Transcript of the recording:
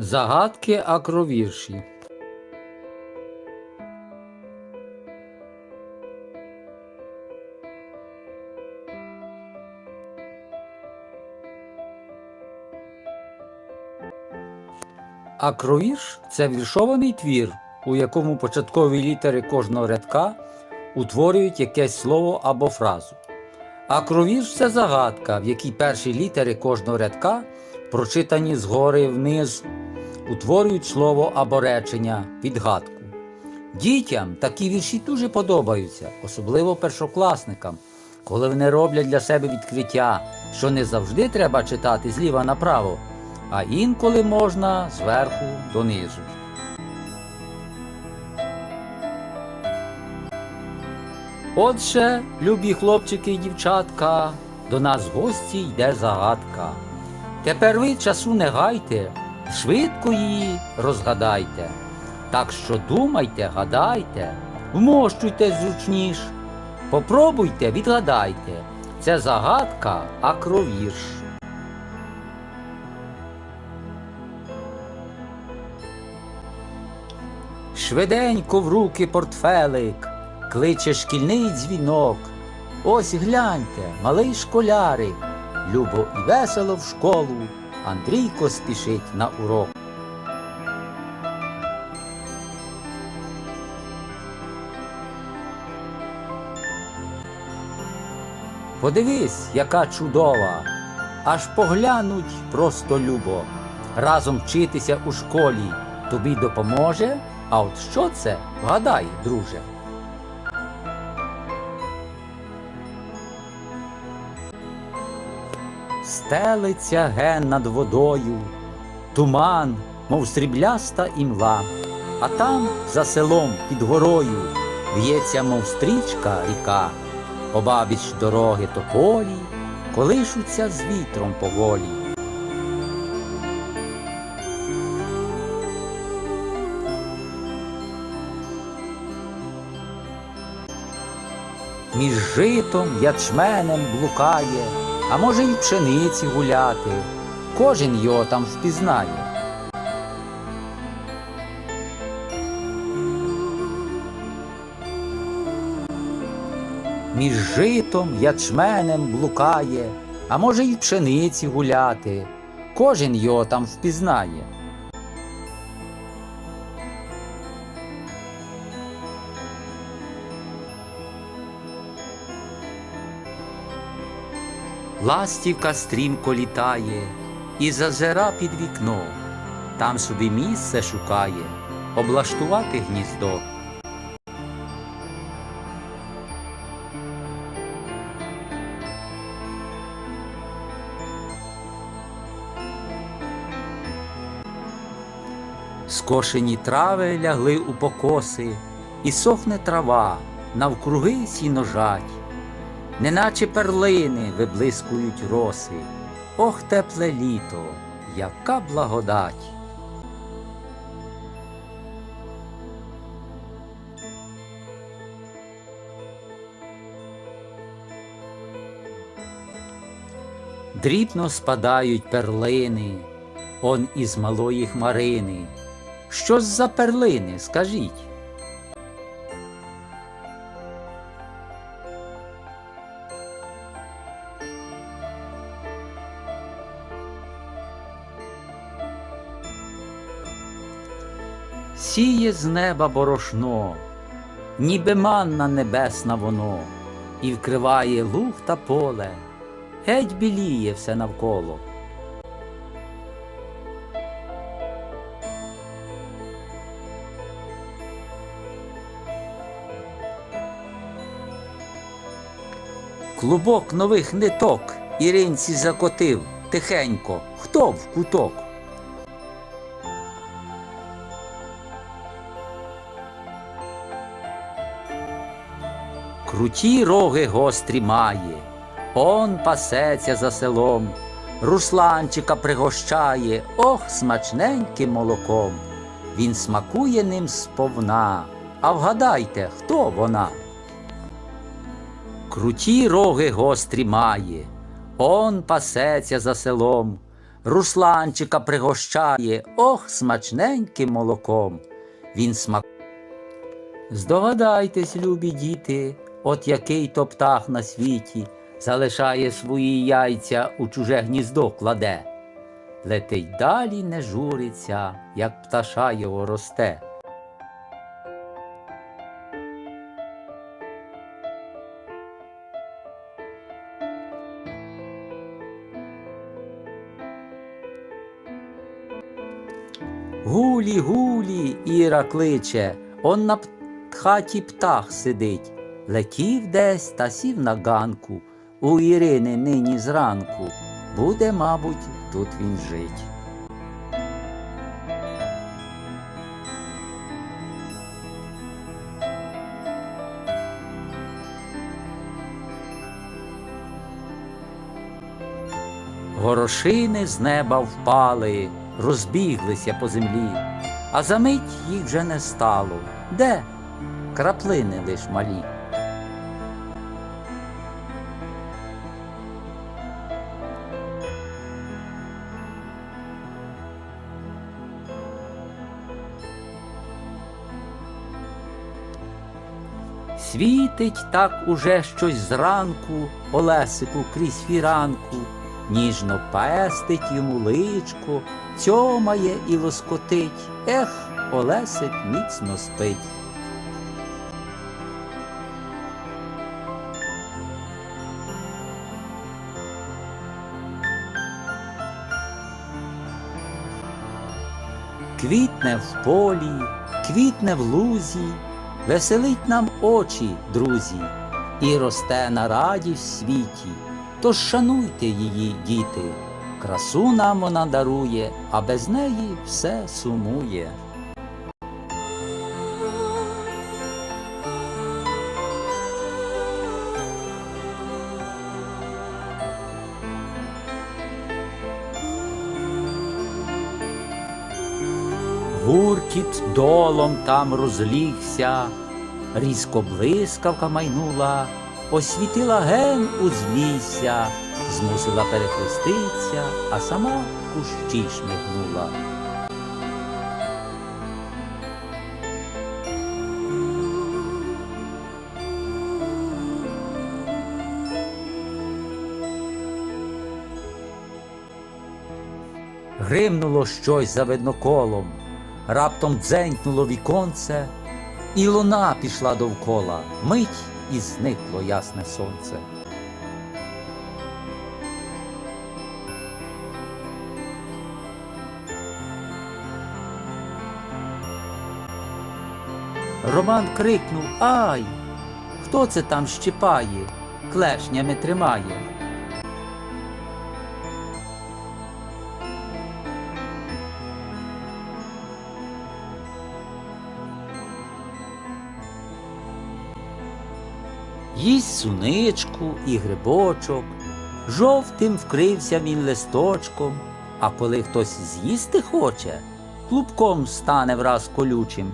Загадки акровірші. Акровірш це віршований твір, у якому початкові літери кожного рядка утворюють якесь слово або фразу. Акровірш це загадка, в якій перші літери кожного рядка, прочитані згори вниз, утворюють слово або речення, підгадку. Дітям такі вірші дуже подобаються, особливо першокласникам, коли вони роблять для себе відкриття, що не завжди треба читати зліва направо, а інколи можна зверху донизу. Отже, любі хлопчики і дівчатка, до нас в гості йде загадка. Тепер ви часу не гайте, швидко її розгадайте. Так що думайте, гадайте, вмощуйте зручніш. Попробуйте, відгадайте. Це загадка, акровірш. Швиденько в руки портфелик, кличе шкільний дзвінок. Ось гляньте, малий школярик, любо і весело в школу, Андрійко спішить на урок. Подивись, яка чудова, аж поглянуть просто любо. Разом вчитися у школі тобі допоможе. А от що це? Вгадай, друже. Стелиться ген над водою, туман, мов срібляста імла, а там, за селом під горою, в'ється, мов стрічка ріка, обабіч дороги тополі, колишуться з вітром поволі. Між житом, ячменем блукає, а може й пшениці гуляти. Кожен його там впізнає. Між житом, ячменем блукає, а може й пшениці гуляти. Кожен його там впізнає. Ластівка стрімко літає і зазира під вікно, там собі місце шукає, облаштувати гніздо. Скошені трави лягли у покоси, і сохне трава, навкруги сіножать неначе перлини виблискують роси. Ох, тепле літо, яка благодать! Дрібно спадають перлини, он із малої хмарини. Що ж за перлини, скажіть? Сіє з неба борошно, ніби манна небесна воно, і вкриває луг та поле, геть біліє все навколо. Клубок нових ниток Іринці закотив тихенько, хто в куток. Круті роги гострі має, он пасеться за селом, русланчика пригощає, ох, смачненьким молоком. Він смакує ним сповна, а вгадайте, хто вона? Круті роги гострі має, он пасеться за селом, Русланчика пригощає, ох, смачненьким молоком. Він смак. Здогадайтесь, любі діти, от який то птах на світі залишає свої яйця у чуже гніздо кладе. Летить далі не журиться, як пташа його росте. Гулі, гулі, Іра кличе, он на хаті птах сидить. Летів десь та сів на ганку. У Ірини нині зранку. Буде, мабуть, тут він жить. Горошини з неба впали, розбіглися по землі, а за мить їх вже не стало. Де? Краплини лиш малі. Світить так уже щось зранку, Олесику крізь фіранку, ніжно пестить йому личко, цьомає і лоскотить. Ех, Олесик міцно спить. Квітне в полі, квітне в лузі, веселить нам очі, друзі, і росте на радість в світі. Тож шануйте її, діти, красу нам вона дарує, а без неї все сумує. Гуркіт долом там розлігся, різко блискавка майнула, освітила ген у узлісся, змусила перехреститься, а сама кущі шмигнула. Гримнуло щось за видноколом, раптом дзенькнуло віконце, і луна пішла довкола, мить і зникло ясне сонце. Роман крикнув Ай! Хто це там щипає, клешнями тримає? Їсть суничку і грибочок, жовтим вкрився він листочком, а коли хтось з'їсти хоче, клубком стане враз колючим